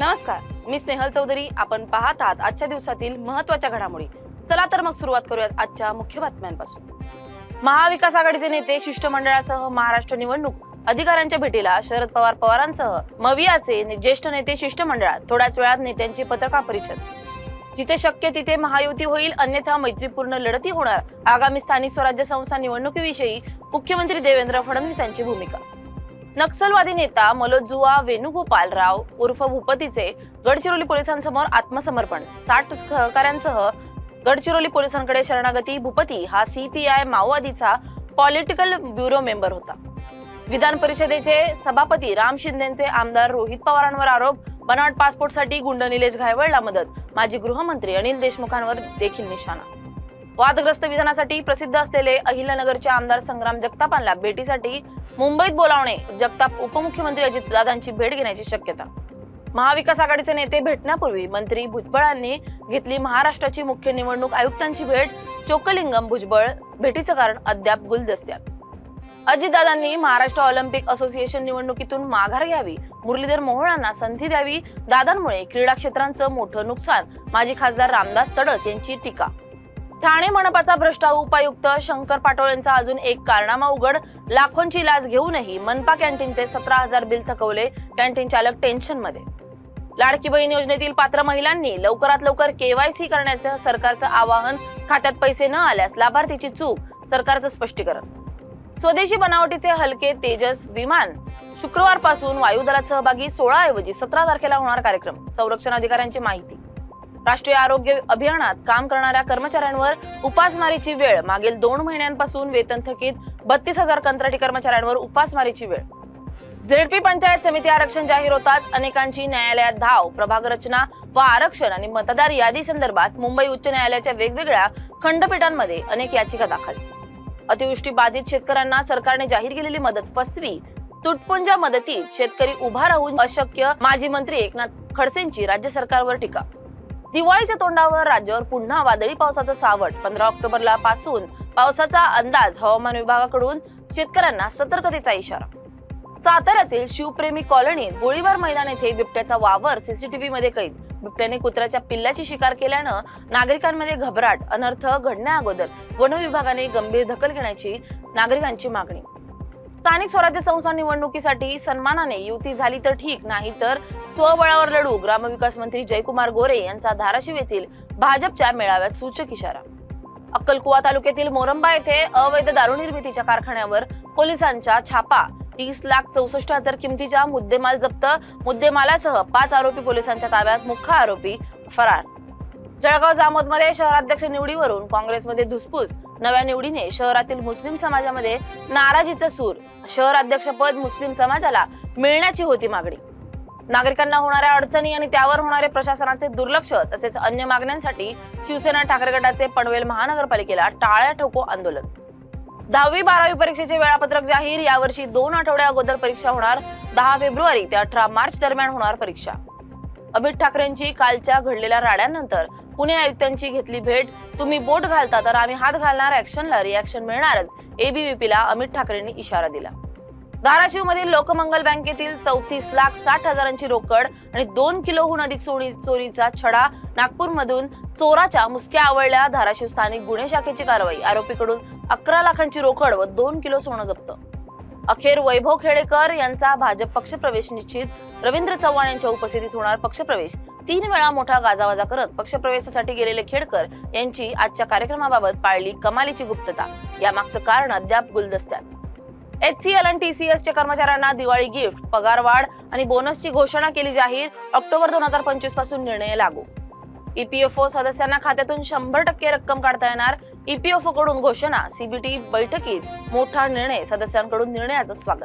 नमस्कार मी स्नेहल चौधरी. आपण पाहत आहात आजच्या दिवसातील महत्त्वाच्या घडामोडी. चला तर मग सुरुवात करूयात आजच्या मुख्य बातम्यांपासून. महाविकास आघाडीचे नेते शिष्टमंडळासह महाराष्ट्र निवडणूक. अधिकाऱ्यांच्या भेटीला शरद पवार पवारांसह मवियाचे ज्येष्ठ नेते शिष्टमंडळात. थोड्याच वेळात नेत्यांची पत्रकार परिषद. जिथे शक्य तिथे महायुती होईल अन्यथा मैत्रीपूर्ण लढती होणार. आगामी स्थानिक स्वराज्य संस्था निवडणुकीविषयी मुख्यमंत्री देवेंद्र फडणवीस यांची भूमिका. नक्षलवादी नेता मलोजुआ वेणुगोपाल राव उर्फ भूपतीचे गडचिरोली पोलिसांसमोर आत्मसमर्पण. साठ सहकाऱ्यांसह गडचिरोली पोलिसांकडे शरणागती. भूपती हा सीपीआय माओवादीचा पॉलिटिकल ब्युरो मेंबर होता. विधान परिषदेचे सभापती राम शिंदेचे आमदार रोहित पवारांवर आरोप. बनावट पासपोर्टसाठी गुंड निलेश घायवळला मदत. माजी गृहमंत्री अनिल देशमुखांवर देखील निशाणा. वादग्रस्त विधानासाठी प्रसिद्ध असलेले अहिल्यानगरचे आमदार संग्राम जगतापांना भेटीसाठी मुंबईत बोलावणे जगताप उपमुख्यमंत्री अजितदादांची भेट घेण्याची शक्यता. महाविकास आघाडीचे नेते भेटण्यापूर्वी मंत्री भुजबळांनी घेतली महाराष्ट्राची मुख्य निवडणूक आयुक्तांची भेट. चोकलिंगम भुजबळ भेटीचं कारण अद्याप गुलदस्त्यात. अजितदादांनी महाराष्ट्र ऑलिम्पिक असोसिएशन निवडणुकीतून माघार घ्यावी मुरलीधर मोहोळांना संधी द्यावी दादांमुळे क्रीडा क्षेत्रांचं मोठं नुकसान माजी खासदार रामदास तडस यांची टीका. ठाणे मनपाचा भ्रष्टा उपायुक्त शंकर पाटोळेंचा अजून एक कारनामा उघड. लाखोंची लाच घेऊनही मनपा कॅन्टीनचे सतरा हजार बिल थकवले कॅन्टीन चालक टेन्शनमध्ये लाडकी बहीण योजनेतील पात्र महिलांनी लवकरात लवकर केवायसी करण्याचं सरकारचं आवाहन. खात्यात पैसे न आल्यास लाभार्थीची चूक सरकारचं स्पष्टीकरण. स्वदेशी बनावटीचे हलके तेजस विमान. शुक्रवारपासून वायुदलात सहभागी सोळा ऐवजी सतरा तारखेला होणार कार्यक्रम. संरक्षण अधिकाऱ्यांची माहिती. राष्ट्रीय आरोग्य अभियानात काम करणाऱ्या कर्मचाऱ्यांवर उपासमारीची वेळ. मागील दोन महिन्यांपासून वेतन थकीत बत्तीस हजार कंत्राटी कर्मचाऱ्यांवर उपासमारीची वेळ. झेडपी पंचायत समिती आरक्षण जाहीर होताच अनेकांची न्यायालयात धाव प्रभाग रचना व आरक्षण आणि मतदार यादी संदर्भात मुंबई उच्च न्यायालयाच्या वेगवेगळ्या खंडपीठांमध्ये अनेक याचिका दाखल. अतिवृष्टी बाधित शेतकऱ्यांना सरकारने जाहीर केलेली मदत फसवी तुटपुंजा मदतीत शेतकरी उभा राहून अशक्य माजी मंत्री एकनाथ खडसेंची राज्य सरकारवर टीका. दिवाळीच्या तोंडावर राज्यावर पुन्हा वादळी पावसाचं सावट. पंधरा ऑक्टोबरला पासून पावसाचा अंदाज हवामान विभागाकडून शेतकऱ्यांना सतर्कतेचा इशारा. साताऱ्यातील शिवप्रेमी कॉलनीत गोळीबार मैदान येथे बिबट्याचा वावर सीसीटीव्ही मध्ये कैद. बिबट्याने कुत्र्याच्या पिल्ल्याची शिकार केल्यानं नागरिकांमध्ये घबराट अनर्थ घडण्या अगोदर वन विभागाने गंभीर दखल घेण्याची नागरिकांची मागणी. स्थानिक स्वराज्य संस्था निवडणुकीसाठी सन्मानाने युती झाली तर ठीक नाही तर स्वबळावर लढू. ग्रामविकास मंत्री जयकुमार गोरे यांचा धाराशिव येथील भाजपच्या मेळाव्यात सूचक इशारा. अक्कलकुवा तालुक्यातील मोरंबा येथे अवैध दारू निर्मितीच्या कारखान्यावर पोलिसांचा छापा. तीस लाख चौसष्ट हजार किमतीच्या मुद्देमाल जप्त. मुद्देमालासह पाच आरोपी पोलिसांच्या ताब्यात. मुख्य आरोपी फरार. जळगाव जामोदमध्ये शहराध्यक्ष निवडीवरून काँग्रेसमध्ये धुसफूस नव्या निवडीने शहरातील मुस्लिम समाजामध्ये नाराजीचा सूर. शहर अध्यक्षपद मुस्लिम समाजाला मिळण्याची होती मागणी. नागरिकांना होणाऱ्या अडचणी आणि त्यावर होणारे प्रशासनाचे दुर्लक्ष तसेच अन्य मागण्यांसाठी शिवसेना ठाकरे गटाचे पनवेल महानगरपालिकेला टाळ्या ठोको आंदोलन. दहावी बारावी परीक्षेचे वेळापत्रक जाहीर. यावर्षी दोन आठवड्या अगोदर परीक्षा होणार. दहा फेब्रुवारी ते अठरा मार्च दरम्यान होणार परीक्षा. अमित ठाकरेंची कालच्या घडलेल्या राड्यानंतर पुणे आयुक्तांची घेतली भेट. तुम्ही बोट घालता तर आम्ही हात घालणार ऍक्शनला रिॲक्शन मिळणारच एबीव्हीपीला अमित ठाकरेंनी इशारा दिला. धाराशिव मधील लोकमंगल बँकेतील चौतीस लाख साठ हजारांची रोकड आणि दोन किलोहून अधिक सोनी चोरीचा छडा नागपूरमधून चोराच्या मुसक्या आवळल्या धाराशिव स्थानिक गुन्हे शाखेची कारवाई आरोपीकडून अकरा लाखांची रोकड व दोन किलो सोनं जप्त. अखेर वैभव खेडेकर यांचा भाजप पक्षप्रवेश निश्चित रवींद्र चव्हाण यांच्या उपस्थितीत होणार पक्षप्रवेश तीन वेळा मोठा गाजावाजा करत पक्षप्रवेशासाठी गेलेले खेडकर यांची आजच्या कार्यक्रमाबाबत पाळली कमालीची गुप्तता. यामागचं कारण अद्याप गुलदस्त्यात. एचसीएल आणि टीसीएस च्या कर्मचाऱ्यांना दिवाळी गिफ्ट पगारवाढ आणि बोनसची घोषणा केली जाहीर ऑक्टोबर दोन हजार पंचवीसपासून निर्णय लागू. ईपीएफओ सदस्यांना खात्यातून शंभर टक्के रक्कम काढता येणार. ईपीएफओ कडून घोषणा सीबीटी बैठकीत मोठा निर्णय सदस्यांकडून निर्णयाचं स्वागत.